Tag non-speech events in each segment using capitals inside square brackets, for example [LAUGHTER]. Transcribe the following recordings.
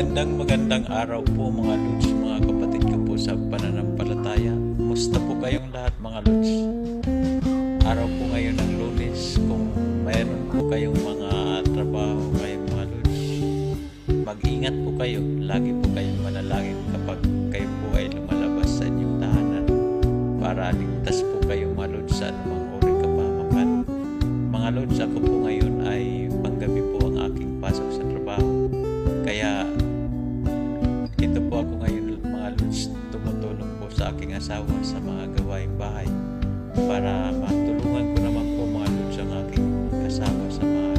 Magandang magandang araw po mga Lods, mga kapatid ko po sa pananampalataya. Musta po kayong lahat mga Lods? Araw po ngayon ng lunes. Kung mayroon po kayong mga trabaho kayong mga Lods, mag-ingat po kayo. Lagi po kayong manalangin kapag kayo po ay lumalabas sa inyong tahanan para ligtas po kayo mga Lods sa anumang uri kapamakan. Mga Lods, ako po ngayon ay panggabi po ang aking pasok sa trabaho. Kaya asawa sa mga gawaing bahay para matulungan ko naman po mga Lods ang aking asawa sa mga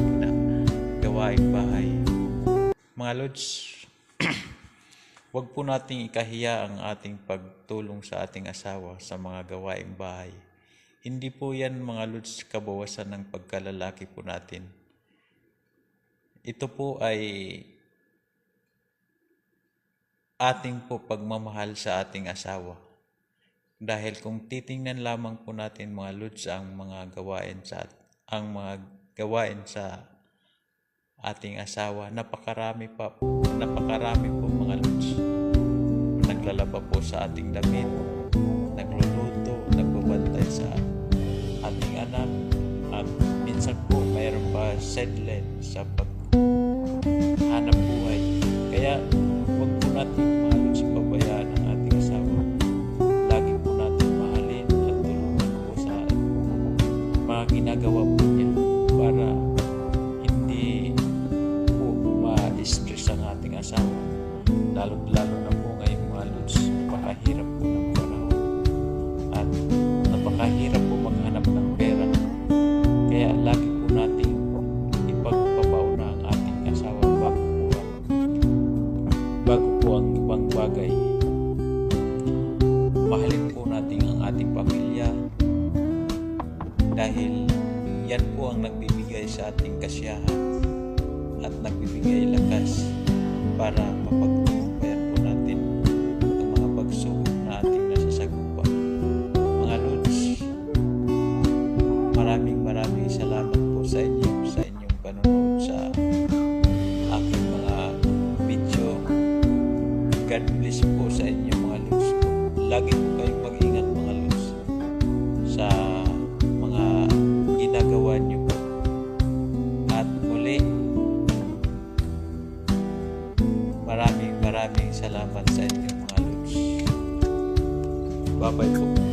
gawaing bahay. Mga Lods, [CLEARS THROAT] Huwag po nating ikahiya ang ating pagtulong sa ating asawa sa mga gawaing bahay. Hindi po yan mga Lods kabawasan ng pagkalalaki po natin. Ito po ay ating po pagmamahal sa ating asawa. Dahil kung titingnan lamang po natin mga Lods ang mga gawain sa ang mga gawain sa ating asawa, napakarami pa napakarami po mga Lods. Naglalaba po sa ating damit, nagluluto, nagbabantay sa ating anak, at minsan po mayroon pa sideline sa paghanap mga ginagawa po niya para hindi po ma-stress ang ating asawa. Lalo-lalo na po ngayong mga Lods, napakahirap po ng panahon. At napakahirap po maghanap ng pera. Kaya lagi po nating ipagpapauna ang ating asawa bago po bago po ang ibang bagay. Mahalin po dahil yan po ang nagbibigay sa ating kasiyahan at nagbibigay lakas para mapagtagumpayan po natin ang mga pagsubok na ating nasasagupa. Mga Lods, maraming maraming salamat po sa inyo sa inyong panonood sa aking mga video. God bless po sa inyo mga Lods. Lagi po kayong 八百克